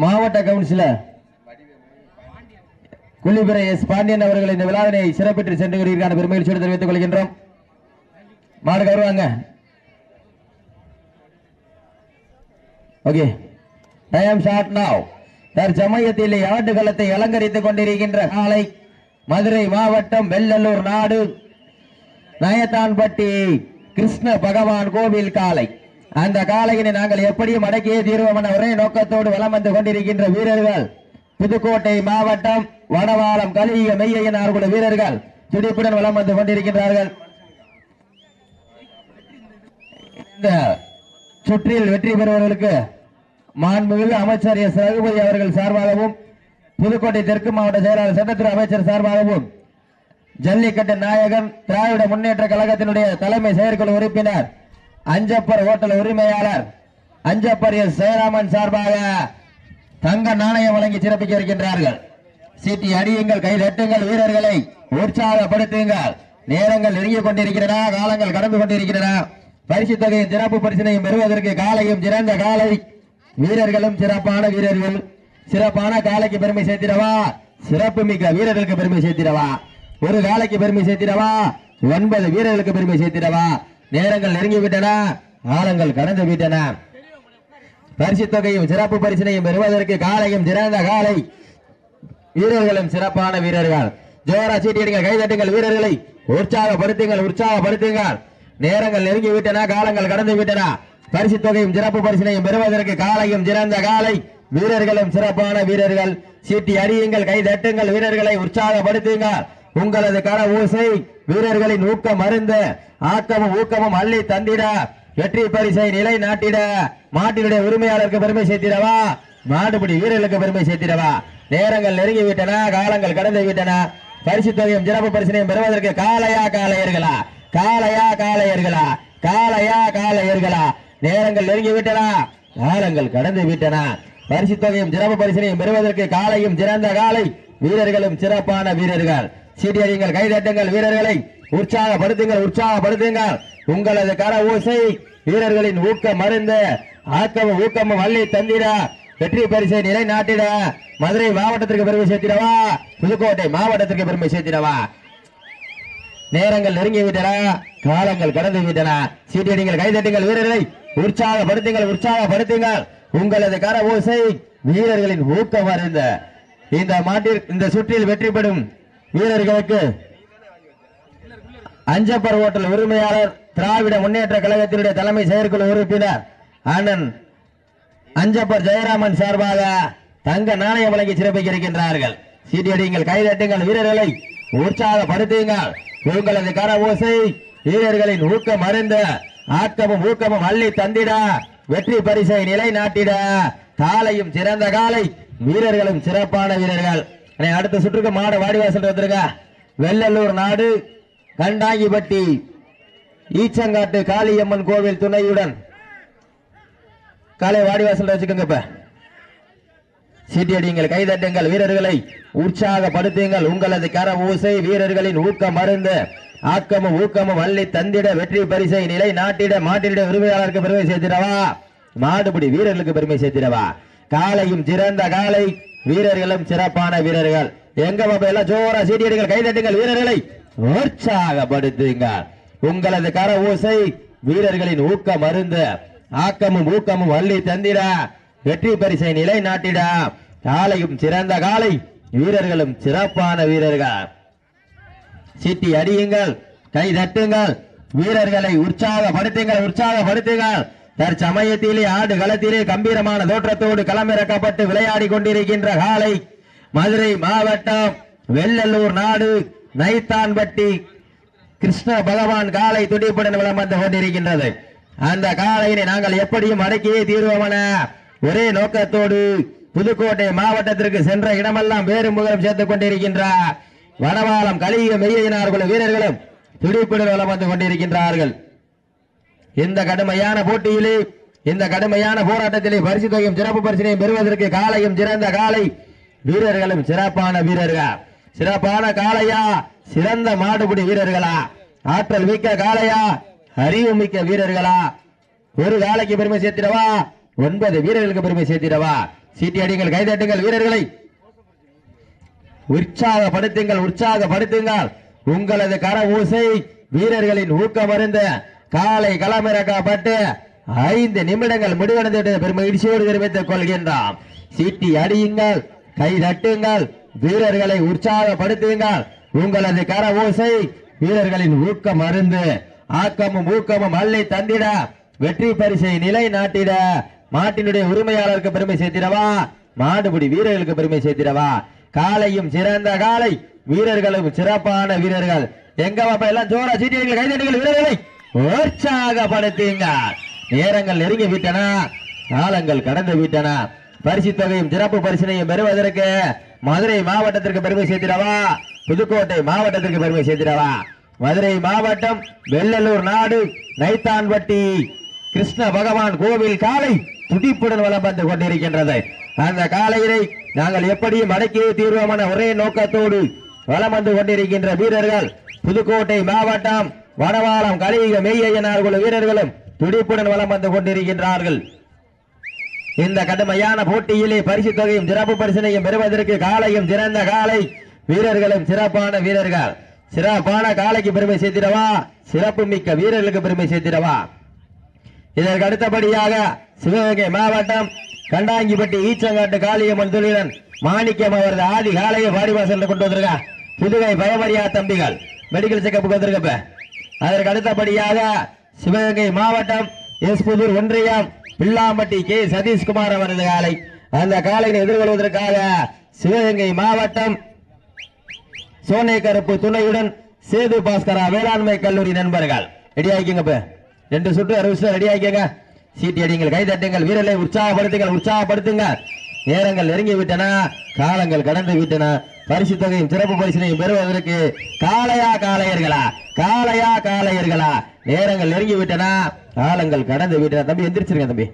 மாவட்ட councillor குளிபுரை S Pandian அவர்கள் இந்த விழாவினை சிறப்பிட்டு சென்று வருகிறான பெருமையில் சொல்லி தெரிவித்துக் கொள்கின்றோம். மாடு கருவாங்க. ஓகே டைம் ஷார்ட் நாவ் தற்சமயத்தில் ஆட்டுக்களத்தை அலங்கரித்துக் கொண்டிருக்கின்ற காலை மதுரை மாவட்டம் வெள்ளலூர் நாடு. நயத்தான்பட்டி கிருஷ்ண பகவான் கோவில் காலை. அந்த காலையினை நாங்கள் எப்படியும் அடக்கியே தீர்வோம் என ஒரே நோக்கத்தோடு வலம் வந்து கொண்டிருக்கின்ற வீரர்கள். புதுக்கோட்டை மாவட்டம் வடவாளம் கலிய மெய்யையன் அவர்களுடைய வீரர்கள் துடிப்புடன் வலம் வந்து கொண்டிருக்கின்றார்கள். இந்த சுற்றில் வெற்றி பெறுவர்களுக்கு மாண்புமிகு அமைச்சர் எஸ். ரகுபதி அவர்கள் சார்பாகவும் புதுக்கோட்டை தெற்கு மாவட்ட செயலாளர் சட்டத்துறை அமைச்சர் சார்பாகவும் ஜல்லிக்கட்டு நாயகன் திராவிட முன்னேற்ற கழகத்தினுடைய தலைமை செயற்குழு உறுப்பினர் அஞ்சப்பர் ஹோட்டல் உரிமையாளர் அஞ்சப்பர் எஸ். ஜெயராமன் சார்பாக தங்க நாணயம் வழங்கி சிறப்பிக்க இருக்கின்றார்கள். சீட்டி அடியுங்கள் கை தட்டுங்கள் வீரர்களை உற்சாகப்படுத்துங்கள். நேரங்கள் நெருங்கிக் கொண்டிருக்கிறன காலங்கள் கடந்து கொண்டிருக்கிறன பரிசு தொகையின் சிறப்பு பரிசினையும் பெறுவதற்கு காலையும் சிறந்த காலை. வீரர்களும் சிறப்பான வீரர்கள். சிறப்பான காலைக்கு பெருமை சேர்த்திடவா? சிறப்பு மிக்க வீரர்களுக்கு பெருமை சேர்த்திடவா? ஒரு காலைக்கு பெருமை சேர்த்திடவா? ஒன்பது வீரர்களுக்கு பெருமை சேர்த்திடவா? நேரங்கள் நெருங்கி விட்டன காலங்கள் கடந்து விட்டன. பரிசு தொகையும் சிறப்பு பரிசினையும் பெறுவதற்கு காலையும் சிறந்த காலை. வீரர்களும் சிறப்பான வீரர்கள். ஜோரா சீட்டியடிங்கள் கைதட்டுங்கள் வீரர்களை. உற்சாகப்படுத்துங்கள் உற்சாகப்படுத்துங்கள். நேரங்கள் நெருங்கி விட்டன காலங்கள் கடந்து விட்டன. பரிசு தொகையும் சிறப்பு பரிசினையும் பெறுவதற்கு காலையும் சிறந்த காலை. வீரர்களும் சிறப்பான வீரர்கள். சீட்டி அறியுங்கள் கைதட்டுங்கள் வீரர்களை உற்சாகப்படுத்துங்கள். உங்களது கர ஊசை வீரர்களின் ஊக்கம் மருந்து ஆக்கமும் ஊக்கமும் அள்ளி தந்திட வெற்றி பரிசை நிலை நாட்டிட மாட்டினுடைய உரிமையாளருக்கு பெருமை சேர்த்திடவா? மாடுபிடி வீரர்களுக்கு பெருமை சேர்த்திடவா? நேரங்கள் நெருங்கி விட்டன காலங்கள் கடந்து விட்டன பரிசு தொகையும் சிறப்பு பரிசனையும் பெறுவதற்கு காலையா காளையர்களா? காலையா காலையர்களா காலையா காளையர்களா? நேரங்கள் நெருங்கி விட்டனா காலங்கள் கடந்து விட்டன பரிசு தொகையும் சிறப்பு பரிசனையும் பெறுவதற்கு காலையும் சிறந்த காலை வீரர்களும் சிறப்பான வீரர்கள். சீட்டியடிங்கள் கைதட்டுங்கள் வீரர்களை. உற்சாகப்படுத்துங்கள் உற்சாகப்படுத்துங்கள். உங்களது கர ஊசை வீரர்களின் ஊக்க மருந்து ஆக்கமும் ஊக்கமும் வள்ளி தந்திட வெற்றி பரிசை நிலைநாட்டிட மதுரை மாவட்டத்திற்கு பெருமை சேர்த்திடவா? புதுக்கோட்டை மாவட்டத்திற்கு பெருமை சேர்த்திடவா? நேரங்கள் நெருங்கி விட்டன காலங்கள் கடந்து விட்டன சீட்டியடிங்கள் கைதட்டுங்கள் வீரர்களை. உற்சாகப்படுத்துங்கள் உற்சாகப்படுத்துங்கள். உங்களது கர ஓசை வீரர்களின் ஊக்கம் அறிந்த இந்த மாட்டில் இந்த சுற்றில் வெற்றி பெறும் வீரர்களுக்கு அஞ்சப்பர் ஹோட்டல் உரிமையாளர் திராவிட முன்னேற்ற கழகத்தினுடைய தலைமை செயற்குழு உறுப்பினர் அண்ணன் அஞ்சப்பர் ஜெயராமன் சார்பாக தங்க நாணயம் வழங்கி சிறப்பிக்க இருக்கின்றார்கள் சீட்டியடிங்கள் கைதட்டுங்கள் வீரர்களை உற்சாகப்படுத்துங்கள். உங்களது கர ஓசை வீரர்களின் ஊக்கம் அருந்த ஆக்கமும் ஊக்கமும் அள்ளி தந்திட வெற்றி பரிசை நிலைநாட்டிட காலையும் சிறந்த காலை வீரர்களும் சிறப்பான வீரர்கள். அடுத்த சுற்றுக்கு மாடு வாடிவாசல் வந்துருங்க வெள்ளலூர் நாடு கண்டாங்கிப்பட்டி ஈச்சங்காட்டு காளியம்மன் கோவில் துணையுடன். காலை வாடிவாசல் வச்சுக்கோங்க இப்ப. சீட்டியடிங்கள் கைதட்டுங்கள் வீரர்களை உற்சாகப்படுத்துங்கள். உங்களது கர ஊசை வீரர்களின் ஊக்க மருந்து ஆக்கமும் ஊக்கமும் அள்ளி தந்திட வெற்றி பரிசை நிலை நாட்டிட மாட்டிட உரிமையாளருக்கு பெருமை சேர்த்திடவா? மாடுபிடி வீரர்களுக்கு பெருமை சேர்த்திடவா? காலையும் சிறந்த காலை வீரர்களும் சிறப்பான வீரர்கள். எங்க பாப்பா எல்லாம் ஜோரா சீட்டியடிங்கள் கைதட்டுங்கள் வீரர்களை. உற்சாகப்படுத்துங்கள் உங்களது கர ஊசை வீரர்களின் ஊக்கம் மருந்து ஆக்கமும் ஊக்கமும் வள்ளி தந்திட வெற்றி பரிசை நிலை நாட்டிட காலையும் சிறந்த காலை வீரர்களும் சிறப்பான வீரர்கள். சீட்டி அடியுங்கள் கை தட்டுங்கள் வீரர்களை உற்சாகப்படுத்துங்கள் உற்சாகப்படுத்துங்கள். தற்சமயத்திலே ஆடு களத்திலே கம்பீரமான தோற்றத்தோடு களமிறக்கப்பட்டு விளையாடி கொண்டிருக்கின்ற காலை மதுரை மாவட்டம் வெள்ளலூர் நாடு நைத்தான்பட்டி. கிருஷ்ண பகவான் காலை துடிப்புடன் விளம் வந்து கொண்டிருக்கின்றது. அந்த காலையினை நாங்கள் எப்படியும் அடக்கியே தீர்வோமென ஒரே நோக்கத்தோடு புதுக்கோட்டை மாவட்டத்திற்கு சென்ற இடமெல்லாம் வேறு முகம் சேர்த்துக் கொண்டிருக்கின்றார் வடவாளம் கலிய மெய்யினார்களும் வீரர்களும் துடிப்புடன் வளம் வந்து கொண்டிருக்கின்றார்கள். இந்த கடுமையான போட்டியிலே இந்த கடுமையான போராட்டத்திலே பரிசு தொகையும் சிறப்பு பரிசினையும் பெறுவதற்கு காலையும் சிறந்த காலை வீரர்களும் சிறப்பான வீரர்கள்? சிறப்பான காளையா? சிறந்த மாடுபிடி வீரர்களா? ஆற்றல் மிக்க காளையா? அறிவு மிக்க வீரர்களா? ஒரு காலைக்கு பெருமை சேர்த்திடவா? ஒன்பது வீரர்களுக்கு பெருமை சேர்த்திடவா? சீட்டி அடிங்கள் கைதட்டுங்கள் வீரர்களை. உற்சாகப்படுத்துங்கள் உற்சாகப்படுத்துங்கள். உங்களது கர ஊசை வீரர்களின் ஊக்கம் அருந்த காலை களமிறக்கப்பட்டு ஐந்து நிமிடங்கள் முடிவடைந்து பெருமை இடிச்சியோடு தெரிவித்துக் கொள்கின்றான் சீட்டி அடியுங்கள் கை தட்டுங்கள் வீரர்களை உற்சாகப்படுத்துங்கள். உங்களது கர ஊசை வீரர்களின் ஊக்கம் அருந்து ஆக்கமும் ஊக்கமும் அள்ளி தந்திட வெற்றி பரிசை நிலை நாட்டிட மாட்டினுடைய உரிமையாளருக்கு பெருமை சேர்த்திடவா? மாடுபிடி வீரர்களுக்கு பெருமை சேர்த்திடவா? காலையும் சிறந்த காலை வீரர்களும் சிறப்பான வீரர்கள். எங்க பாப்பா எல்லாம் ஜோரா சீட்டியர்கள் கைதட்டுகள் வீரர்களை. உற்சாகப்படுத்துங்க. நேரங்கள் நெருங்கி விட்டன. காலங்கள் கடந்து விட்டன. பரிசு தொகையும் சிறப்பு பரிசினையும் பெறுவதற்கு மதுரை மாவட்டத்திற்கு பெருமை சேர்த்திடவா? புதுக்கோட்டை மாவட்டத்திற்கு பெருமை சேர்த்திடவா? மதுரை மாவட்டம் வெள்ளலூர் நாடு நைத்தான்பட்டி. கிருஷ்ண பகவான் கோவில் காலை துடிப்புடன் வலம் வந்து கொண்டிருக்கின்றது. அந்த காலையினை நாங்கள் எப்படியும் அடக்கியே தீர்வமான ஒரே நோக்கத்தோடு வலம் வந்து கொண்டிருக்கின்ற வீரர்கள் புதுக்கோட்டை மாவட்டம் வடவாளம் கலியுக மெய்யனார் குழு வீரர்களும் துடிப்புடன் வளம் வந்து கொண்டிருக்கின்றார்கள். இந்த கடுமையான போட்டியிலே பரிசு தொகையும் சிறப்பு பரிசனையும் பெறுவதற்கு காலையும் சிறந்த காலை வீரர்களும் சிறப்பான வீரர்கள். சிறப்பான காலைக்கு பெருமை சேர்த்திடவா? சிறப்பு மிக்க வீரர்களுக்கு பெருமை சேர்த்திடவா? இதற்கு அடுத்தபடியாக சிவகங்கை மாவட்டம் கண்டாங்கிப்பட்டி ஈச்சங்காட்டு காளியம்மன் தொழிலன் மாணிக்கம் அவரது ஆதி காலையை பாடிவாசல் கொண்டு வந்திருக்கா. புதுகை பயமரியா தம்பிகள் மெடிக்கல் செக்கப்புக்கு வந்திருக்கப்ப. அதற்கு அடுத்தபடியாக சிவகங்கை மாவட்டம் எஸ் புதூர் ஒன்றியம் பில்லாம்பட்டி கே. சதீஷ்குமார் அவரது காலை. அந்த காலையை எதிர்கொள்வதற்காக சிவகங்கை மாவட்டம் சோனை கருப்பு துணையுடன் சேது பாஸ்கரா வேளாண்மை கல்லூரி நண்பர்கள். ரெடி ஆகிக்கங்க ரெண்டு சுற்று அறுபது ரெடி ஆகிக்கங்க சீட்டி அடிங்கள் கைதட்டுங்கள் வீரர்களை உற்சாகப்படுத்துங்கள் உற்சாகப்படுத்துங்க நேரங்கள் நெருங்கி விட்டன காலங்கள் கடந்து விட்டன. பரிசு தொகையும் சிறப்பு பரிசினையும் பெறுவதற்கு காளையா காளையர்களா? காளையா காளையர்களா? நேரங்கள் நெருங்கி விட்டனா காலங்கள் கடந்து விட்டன. தம்பி எந்திரிச்சிருங்க தம்பி.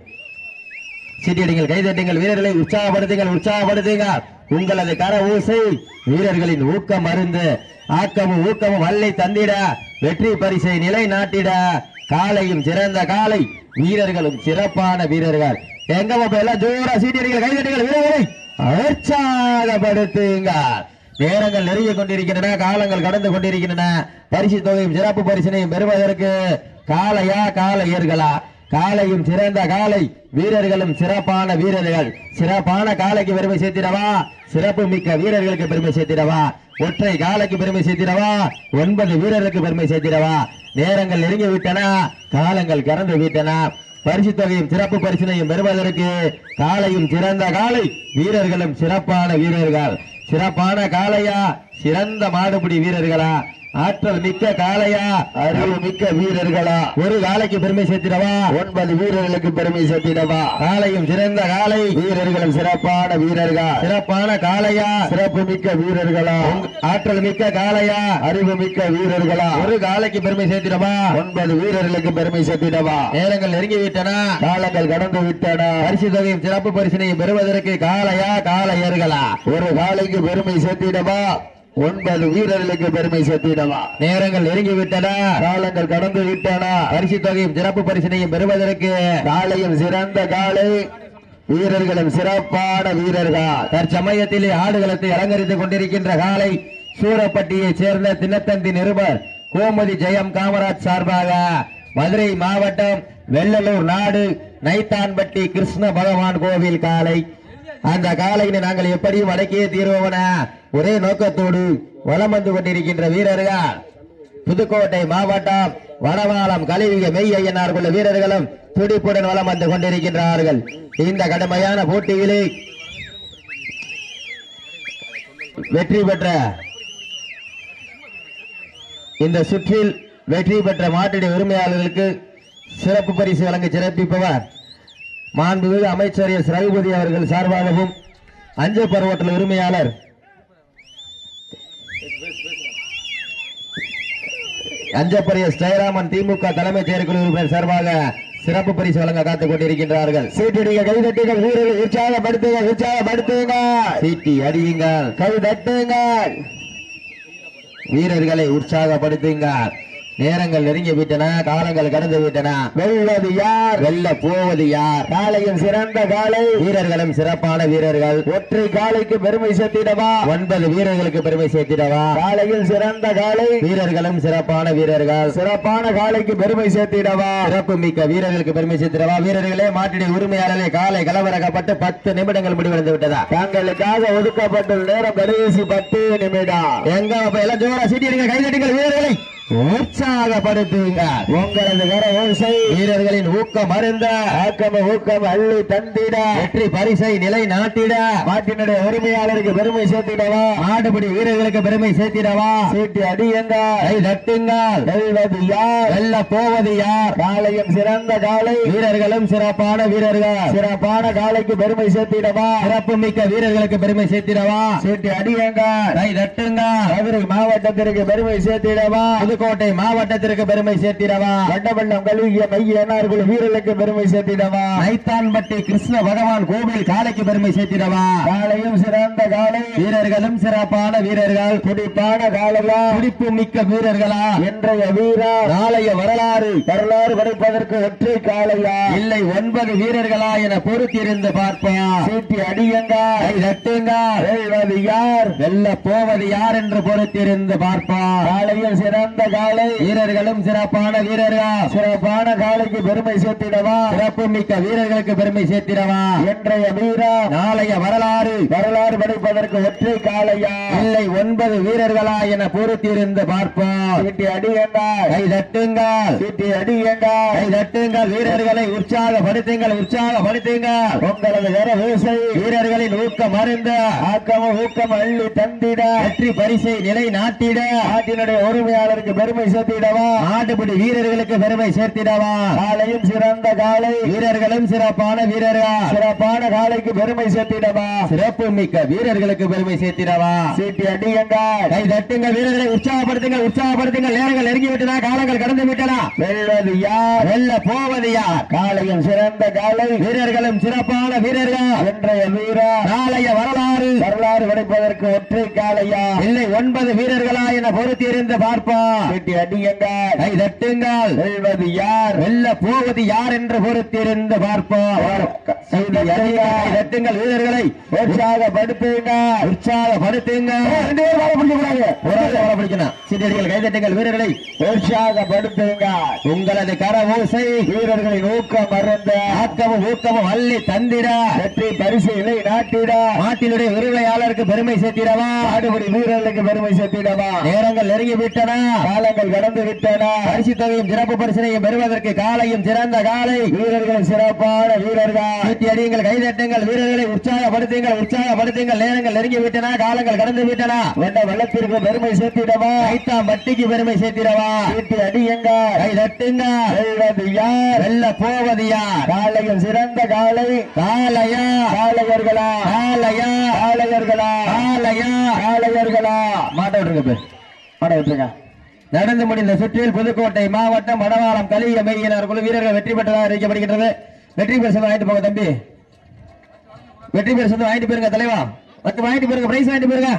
சீட்டியடிங்கள் கைதட்டுங்கள் வீரர்களை உற்சாகப்படுத்துங்கள் உற்சாகப்படுத்துங்க. உங்களது கர ஊசை வீரர்களின் ஊக்கம் அருந்து ஆக்கமும் ஊக்கமும் வல்லை தந்திட வெற்றி பரிசை நிலை நாட்டிட காலையும் சிறந்த காலை வீரர்களும் சிறப்பான வீரர்கள். எங்க எல்லாம் ஜோரா சீட்டியடிகள் கைதட்டுங்கள் வீரர்களை. உற்சாகப்படுத்துங்க நேரங்கள் நெருங்கி கொண்டிருக்கின்றன காலங்கள் கடந்து கொண்டிருக்கின்றன. பரிசு தொகையும் சிறப்பு பரிசினையும் பெறுவதற்கு காலையா காலையர்களா காலையும் சிறந்த காலை வீரர்களும் சிறப்பான வீரர்கள். சிறப்பான காலைக்கு பெருமை சேர்த்திடவா? சிறப்பு மிக்க வீரர்களுக்கு பெருமை சேர்த்திடவா? ஒற்றை காலைக்கு பெருமை சேர்த்திடவா? ஒன்பது வீரர்களுக்கு பெருமை சேர்த்திடவா? நேரங்கள் நெருங்கி விட்டன காலங்கள் கறந்து விட்டன. பரிசு தொகையும் சிறப்பு பரிசினையும் பெறுவதற்கு காலையும் சிறந்த காலை வீரர்களும் சிறப்பான வீரர்கள். சிறப்பான காளையா? சிறந்த மாடுபிடி வீரர்களா? ஆற்றல் மிக்க காளையா? அறிவு மிக்க வீரர்களா? ஒரு காலைக்கு பெருமை சேர்த்திடவா? ஒன்பது வீரர்களுக்கு பெருமை சேர்த்திடவா? காலையும் சிறந்த காலை வீரர்களும் சிறப்பான வீரர்கள்? சிறப்பான காளையா? சிறப்பு மிக்க வீரர்களா? ஆற்றல் மிக்க காளையா? அறிவு மிக்க வீரர்களா? ஒரு காலைக்கு பெருமை சேர்த்திடவா? ஒன்பது வீரர்களுக்கு பெருமை சேர்த்திடவா? நேரங்கள் நெருங்கி விட்டன காலங்கள் கடந்து விட்டன. பரிசு தொகையும் சிறப்பு பரிசினையும் பெறுவதற்கு காளையா காளையர்களா? ஒரு காலைக்கு பெருமை சேர்த்திடவா? ஒன்பது வீரர்களுக்கு பெருமை சேர்த்திடவா. நேரங்கள் நெருங்கி விட்டன காலங்கள் கடந்து விட்டன. பரிசு தொகையும் சிறப்பு பரிசினையும் பெறுவதற்கு காலையும் சிறந்த காலை. வீரர்களும் சிறப்பான வீரர்கள். தற்சமயத்திலே ஆடுகளத்தை அலங்கரித்துக் கொண்டிருக்கின்ற காலை சூரப்பட்டியைச் சேர்ந்த தினத்தந்தி நிருபர் கோமதி ஜெயம் காமராஜ் சார்பாக மதுரை மாவட்டம் வெள்ளலூர் நாடு நைத்தான்பட்டி கிருஷ்ண பகவான் கோவில் காலை அந்த காலையினை நாங்கள் எப்படியும் அடக்கியே தீர்வோவன ஒரே நோக்கத்தோடு வலம் வந்து கொண்டிருக்கின்ற வீரர்கள். புதுக்கோட்டை மாவட்டம் வடவாளம் கலிவிக மெய் ஐயனார் உள்ள வீரர்களும் துடிப்புடன் வலம் வந்து கொண்டிருக்கின்றார்கள். இந்த கடுமையான போட்டியிலே வெற்றி பெற்ற இந்த சுற்றில் வெற்றி பெற்ற மாட்டிட உரிமையாளர்களுக்கு சிறப்பு பரிசு வழங்க சிறப்பிப்பவர் மாண்புமிகு அமைச்சர் எஸ் ரகுபதி அவர்கள் சார்பாகவும் அஞ்சு பருவத்தில் உரிமையாளர் அஞ்சப்பரிய ஸ்ரீராமன் திமுக தலைமைச் செயற்குழு உறுப்பினர் சார்பாக சிறப்பு பரிசு வழங்க காத்துக் கொண்டிருக்கின்றார்கள். சீட்டடிங்க கைதட்டுங்கள் வீரர்கள் உற்சாகப்படுத்துங்க உற்சாகப்படுத்துங்க சீட்டி அடியுங்கள் கை தட்டுங்கள். வீரர்களை உற்சாகப்படுத்துங்கள். நேரங்கள் நெருங்கி விட்டன காலங்கள் கடந்து விட்டன. வெல்வது யார்? வெல்ல போவது யார்? காளையின் சிறந்த காளை வீரர்களும் சிறப்பான வீரர்கள். ஒற்றை காளைக்கு பெருமை சேர்த்திடவா? ஒன்பது வீரர்களுக்கு பெருமை சேர்த்திடவா? காளையில் சிறந்த காளை வீரர்களும் சிறப்பான வீரர்கள். சிறப்பான காளைக்கு பெருமை சேர்த்திடவா? சிறப்பு மிக்க வீரர்களுக்கு பெருமை சேர்த்திடவா? வீரர்களே மாட்டினை உரிமையாளரே காலை கலவரக்கப்பட்டு பத்து நிமிடங்கள் முடிவடைந்து விட்டதா? தங்களுக்காக ஒதுக்கப்பட்ட நேரம் கடைசி பத்து நிமிடம். எங்க எல்லாம் ஜோரா சீட்டிடுங்க கைதட்டுங்கள் வீரர்களை. உற்சாகப்படுத்துங்க. உங்களது கர ஓசை வீரர்களின் ஊக்கம் அருந்த. ஆக்கம ஊக்கம் அள்ளி தந்திட. வெற்றி பரிசை நிலை நாட்டிட. மாட்டினுடைய உரிமையாளருக்கு பெருமை சேர்த்திடவா? ஆடுபடி வீரர்களுக்கு பெருமை சேர்த்திடவா? சீட்டி அடியுங்க. கை தட்டுங்கள். வெல்வது யார்? வெல்ல போவது யார்? காளையும் சிறந்த காளை. வீரர்களும் சிறப்பான வீரர்கள். சிறப்பான காளைக்கு பெருமை சேர்த்திடவா? சிறப்பு மிக்க வீரர்களுக்கு பெருமை சேர்த்திடவா? சீட்டி அடியுங்க. கை தட்டுங்க மாவட்டத்திற்கு பெருமை சேர்த்திடவா? புதுக்கோட்டை மாவட்டத்திற்கு பெருமை சேர்த்திடவா? வட்டப்பள்ளம் கல்விய மைய என்ஆர்கள் வீரர்களுக்கு பெருமை சேர்த்திடவா? நைத்தான்பட்டி கிருஷ்ண பகவான் கோவில் காலைக்கு பெருமை சேர்த்திடவா? காளையும் சிறந்த காளை. வீரர்களும் சிறப்பான வீரர்கள். துடிப்பான காளையா? துடிப்பு மிக்க வீரர்களா? இன்றைய வீரா? நாளைய வரலாறு. வரலாறு படைப்பதற்கு ஒற்றை காளையா? இல்லை ஒன்பது வீரர்களா என பொறுத்திருந்து பார்ப்போம் சீட்டி அடியுங்க? கை தட்டுங்க? வெல்வது யார்? வெல்ல போவது யார் என்று பொறுத்திருந்து பார்ப்போம் காளையும் சிறந்த காளை வீரர்களும் சிறப்பான வீரர்கள்? சிறப்பான காளைக்கு பெருமை சேர்த்திடவா? சிறப்பு மிக்க வீரர்களுக்கு பெருமை சேர்த்திடவா? இன்றைய வீரா நாளைய வரலாறு. வரலாறு படைப்பதற்கு ஒற்றை காளையா இல்லை ஒன்பது வீரர்களா என பொறுத்திருந்து பார்ப்போம். சீட்டி அடியுங்க கை தட்டுங்கள். சீட்டி அடியுங்க கை தட்டுங்கள். வீரர்களை உற்சாகப்படுத்துங்கள். உற்சாகப்படுத்துங்கள். உங்களது ஓசை வீரர்களின் ஊக்கம் அருந்த. ஆக்கமும் ஊக்கம் அள்ளி தந்திட. வெற்றி பரிசை நிலை நாட்டிட நாட்டினுடைய உரிமையாளருக்கு பெருமை சேர்த்திடவா? ஆடுபடி வீரர்களுக்கு பெருமை சேர்த்திடவா? காளையும் சிறந்த காளை வீரர்களும் சிறப்பான வீரர்கள்? சிறப்பான காளைக்கு பெருமை சேர்த்திடவா? சிறப்பு மிக்க வீரர்களுக்கு பெருமை சேர்த்திடவா? சீட்டி அடியுங்க கை தட்டுங்க வீரர்களை உற்சாகப்படுத்துங்கள் உற்சாகப்படுத்துங்கள். நேரங்கள் நெருங்கி விட்டன காலங்கள் கடந்து விட்டன வெல்வது யார்? வெல்ல போவது யார்? காளையும் சிறந்த காளை வீரர்களும் சிறப்பான வீரர்கள்? இன்றைய வீரா. நாளைய வரலாறு. வரலாறு படைப்பதற்கு ஒற்றை காளையா இல்லை ஒன்பது வீரர்களா என பொறுத்திருந்து பார்ப்போம். சீட்டி அடியுங்க கை தட்டுங்கள். வெல்வது யார்? வெல்ல போவது யார் என்று பொறுத்திருந்து பார்ப்போம். தட்டுங்கள். வீரர்களை உற்சாகப்படுத்துங்க உற்சாகப்படுத்துங்க ரெண்டு பேரும் பிடிக்கக்கூடாது ஒரு பிடிக்கணும். கை தட்டுங்கள். வீரர்களை உற்சாகப்படுத்துங்க உங்களது கர ஓசை வீரர்களின் ஊக்கம் மறந்த ஆக்கமும் ஊக்கமும் அள்ளி தந்திட. வெற்றி பரிசு இலை நாட்டிட. நாட்டினுடைய உரிமையாளருக்கு பெருமை சேர்த்திடவா? ஆடுபடி வீரர்களுக்கு பெருமை சேர்த்திடவா? நேரங்கள் நெருங்கி விட்டன காலங்கள் கடந்து விட்டன. பரிசு தொகையும் சிறப்பு பரிசனையும் பெறுவதற்கு காலையும் சிறந்த காலை. வீரர்கள் சிறப்பான வீரர்கள். சீட்டி அடியுங்கள் கைதட்டுங்கள் வீரர்களை உற்சாகப்படுத்துங்கள் உற்சாகப்படுத்துங்கள். நேரங்கள் நெருங்கி விட்டன காலங்கள் கடந்து விட்டன. வெண்ட வெள்ளத்திற்கு பெருமை சேர்த்திடவா? ஐத்தாம் வட்டிக்கு பெருமை சேர்த்திடவா? சீட்டி அடியுங்க கை தட்டுங்க வெல்வது யார்? வெல்ல போவது யார்? காளையில் சிறந்த காளை காலையா? காளையர்களா? காலையா? காளையர்களா? காலையா? காளையர்களா? மாட்ட விட்டுருங்க பேர். மாட விட்டுருங்க. நடந்து முடிந்த சுற்றில் புதுக்கோட்டை மாவட்டம் வடவாளம் கலிய மையினர் குழு வீரர்கள் வெற்றி பெற்றதாக அறிவிக்கப்படுகின்றது. வெற்றி பரிசு வாங்கிட்டு போங்க தம்பி. வெற்றி பரிசு வாங்கிட்டு போயிருங்க தலைவா. பத்து வாங்கிட்டு போயிருங்க. பிரைஸ் வாங்கிட்டு போயிருங்க.